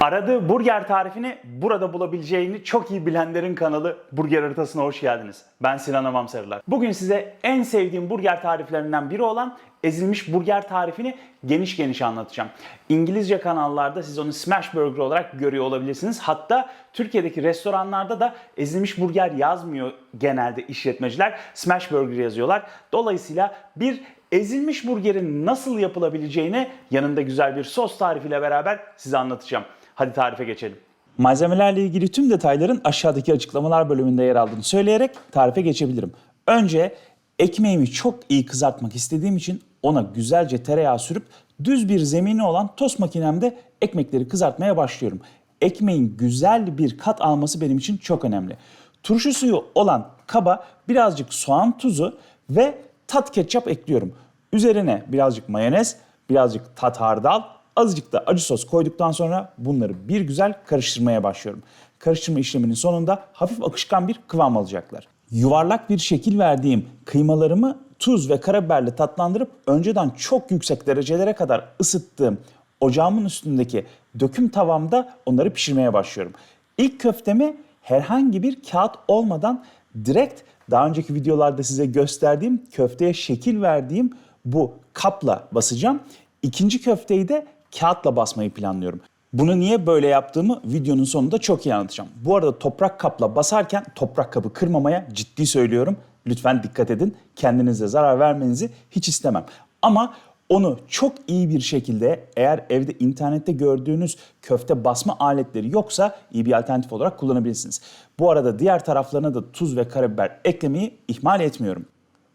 Aradığı burger tarifini burada bulabileceğini çok iyi bilenlerin kanalı Burger Haritası'na hoş geldiniz. Ben Sinan Amam Sarılar. Bugün size en sevdiğim burger tariflerinden biri olan ezilmiş burger tarifini geniş geniş anlatacağım. İngilizce kanallarda siz onu smash burger olarak görüyor olabilirsiniz. Hatta Türkiye'deki restoranlarda da ezilmiş burger yazmıyor genelde işletmeciler. Smash burger yazıyorlar. Dolayısıyla bir ezilmiş burgerin nasıl yapılabileceğini yanında güzel bir sos tarifiyle beraber size anlatacağım. Hadi tarife geçelim. Malzemelerle ilgili tüm detayların aşağıdaki açıklamalar bölümünde yer aldığını söyleyerek tarife geçebilirim. Önce ekmeğimi çok iyi kızartmak istediğim için ona güzelce tereyağı sürüp düz bir zemini olan tost makinemde ekmekleri kızartmaya başlıyorum. Ekmeğin güzel bir kat alması benim için çok önemli. Turşu suyu olan kaba birazcık soğan tuzu ve tat ketçap ekliyorum. Üzerine birazcık mayonez, birazcık tat hardal, azıcık da acı sos koyduktan sonra bunları bir güzel karıştırmaya başlıyorum. Karıştırma işleminin sonunda hafif akışkan bir kıvam alacaklar. Yuvarlak bir şekil verdiğim kıymalarımı tuz ve karabiberle tatlandırıp önceden çok yüksek derecelere kadar ısıttığım ocağımın üstündeki döküm tavamda onları pişirmeye başlıyorum. İlk köftemi herhangi bir kağıt olmadan direkt daha önceki videolarda size gösterdiğim köfteye şekil verdiğim bu kapla basacağım. İkinci köfteyi de kağıtla basmayı planlıyorum. Bunu niye böyle yaptığımı videonun sonunda çok iyi anlatacağım. Bu arada toprak kapla basarken toprak kabı kırmamaya ciddi söylüyorum. Lütfen dikkat edin. Kendinize zarar vermenizi hiç istemem. Ama onu çok iyi bir şekilde eğer evde internette gördüğünüz köfte basma aletleri yoksa iyi bir alternatif olarak kullanabilirsiniz. Bu arada diğer taraflarına da tuz ve karabiber eklemeyi ihmal etmiyorum.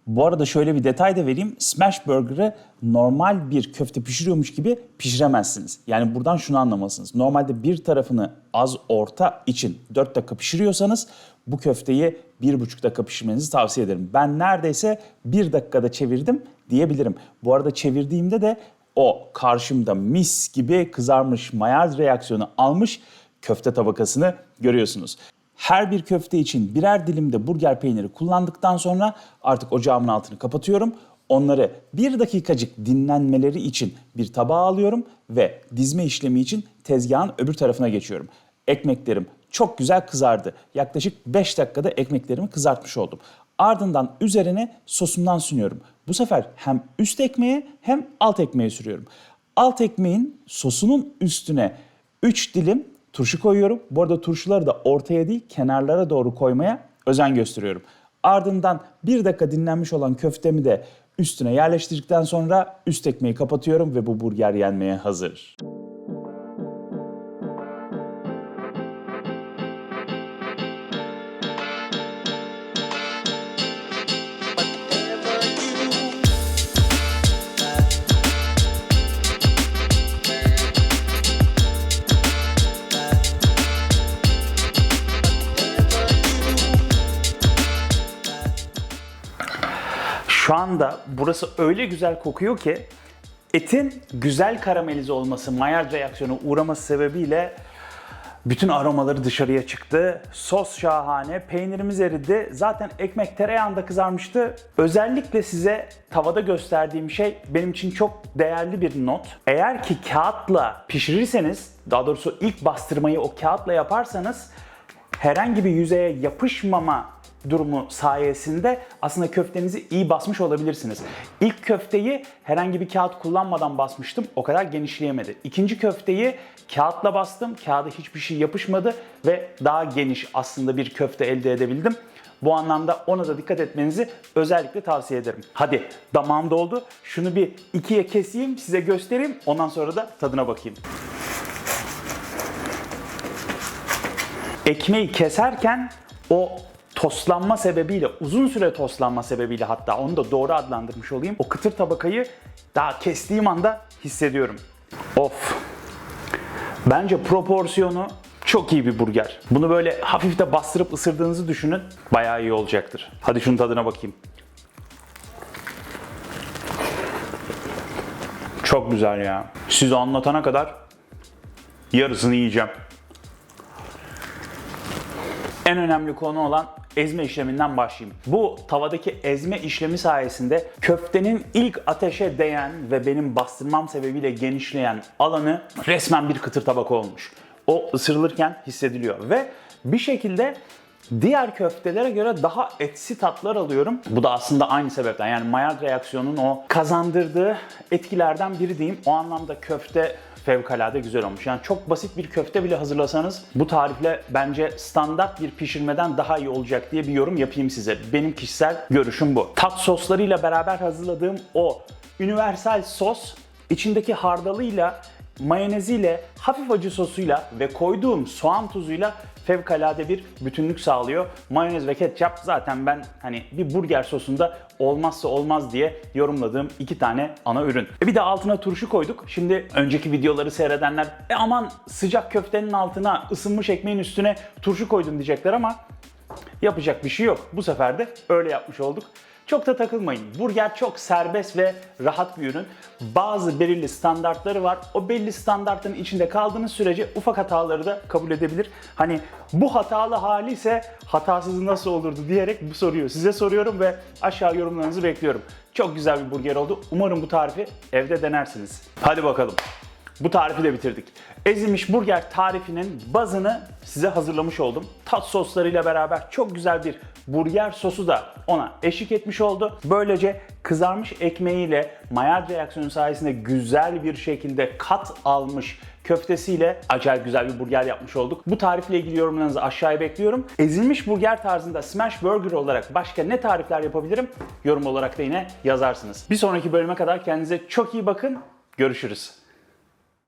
Bu arada şöyle bir detay da vereyim. Smash Burger'ı normal bir köfte pişiriyormuş gibi pişiremezsiniz. Yani buradan şunu anlamalısınız. Normalde bir tarafını az orta için 4 dakika pişiriyorsanız bu köfteyi 1,5 dakika pişirmenizi tavsiye ederim. Ben neredeyse 1 dakikada çevirdim diyebilirim. Bu arada çevirdiğimde de o karşımda mis gibi kızarmış mayaz reaksiyonu almış köfte tabakasını görüyorsunuz. Her bir köfte için birer dilimde burger peyniri kullandıktan sonra artık ocağımın altını kapatıyorum. Onları bir dakikacık dinlenmeleri için bir tabağa alıyorum ve dizme işlemi için tezgahın öbür tarafına geçiyorum. Ekmeklerim çok güzel kızardı. Yaklaşık 5 dakikada ekmeklerimi kızartmış oldum. Ardından üzerine sosumdan sunuyorum. Bu sefer hem üst ekmeğe hem alt ekmeğe sürüyorum. Alt ekmeğin sosunun üstüne 3 dilim turşu koyuyorum. Bu arada turşuları da ortaya değil kenarlara doğru koymaya özen gösteriyorum. Ardından bir dakika dinlenmiş olan köftemi de üstüne yerleştirdikten sonra üst ekmeği kapatıyorum ve bu burger yenmeye hazır. Şu anda burası öyle güzel kokuyor ki etin güzel karamelize olması, Maillard reaksiyonu uğraması sebebiyle bütün aromaları dışarıya çıktı. Sos şahane, peynirimiz eridi. Zaten ekmek tereyağında kızarmıştı. Özellikle size tavada gösterdiğim şey benim için çok değerli bir not. Eğer ki kağıtla pişirirseniz, daha doğrusu ilk bastırmayı o kağıtla yaparsanız herhangi bir yüzeye yapışmama durumu sayesinde aslında köftenizi iyi basmış olabilirsiniz. İlk köfteyi herhangi bir kağıt kullanmadan basmıştım. O kadar genişleyemedi. İkinci köfteyi kağıtla bastım. Kağıda hiçbir şey yapışmadı ve daha geniş aslında bir köfte elde edebildim. Bu anlamda ona da dikkat etmenizi özellikle tavsiye ederim. Hadi damağım doldu. Şunu bir ikiye keseyim, size göstereyim. Ondan sonra da tadına bakayım. Ekmeği keserken o toslanma sebebiyle, uzun süre toslanma sebebiyle hatta onu da doğru adlandırmış olayım. O kıtır tabakayı daha kestiğim anda hissediyorum. Of. Bence proporsiyonu çok iyi bir burger. Bunu böyle hafif de bastırıp ısırdığınızı düşünün. Bayağı iyi olacaktır. Hadi şunun tadına bakayım. Çok güzel ya. Size anlatana kadar yarısını yiyeceğim. En önemli konu olan ezme işleminden başlayayım. Bu tavadaki ezme işlemi sayesinde köftenin ilk ateşe değen ve benim bastırmam sebebiyle genişleyen alanı resmen bir kıtır tabaka olmuş. o ısırılırken hissediliyor. Ve bir şekilde diğer köftelere göre daha etsi tatlar alıyorum. Bu da aslında aynı sebepten. Yani Maillard reaksiyonun o kazandırdığı etkilerden biri diyeyim. O anlamda köfte fevkalade güzel olmuş. Yani çok basit bir köfte bile hazırlasanız bu tarifle bence standart bir pişirmeden daha iyi olacak diye bir yorum yapayım size. Benim kişisel görüşüm bu. Tat soslarıyla beraber hazırladığım o universal sos içindeki hardalıyla mayoneziyle, hafif acı sosuyla ve koyduğum soğan tuzuyla fevkalade bir bütünlük sağlıyor. Mayonez ve ketçap zaten ben hani bir burger sosunda olmazsa olmaz diye yorumladığım iki tane ana ürün. E bir de altına turşu koyduk. Şimdi önceki videoları seyredenler e aman sıcak köftenin altına ısınmış ekmeğin üstüne turşu koydun diyecekler ama Yapacak bir şey yok. Bu sefer de öyle yapmış olduk. Çok da takılmayın. Burger çok serbest ve rahat bir ürün. Bazı belirli standartları var. O belli standartın içinde kaldığınız sürece ufak hataları da kabul edebilir. Hani bu hatalı hali ise hatasız nasıl olurdu diyerek bu soruyu size soruyorum ve aşağı yorumlarınızı bekliyorum. Çok güzel bir burger oldu. Umarım bu tarifi evde denersiniz. Hadi bakalım. Bu tarifi de bitirdik. Ezilmiş burger tarifinin bazını size hazırlamış oldum. Tat soslarıyla beraber çok güzel bir burger sosu da ona eşlik etmiş oldu. Böylece kızarmış ekmeğiyle Maillard reaksiyonu sayesinde güzel bir şekilde kat almış köftesiyle acayip güzel bir burger yapmış olduk. Bu tarifle ilgili yorumlarınızı aşağıya bekliyorum. Ezilmiş burger tarzında smash burger olarak başka ne tarifler yapabilirim? Yorum olarak da yine yazarsınız. Bir sonraki bölüme kadar kendinize çok iyi bakın. Görüşürüz.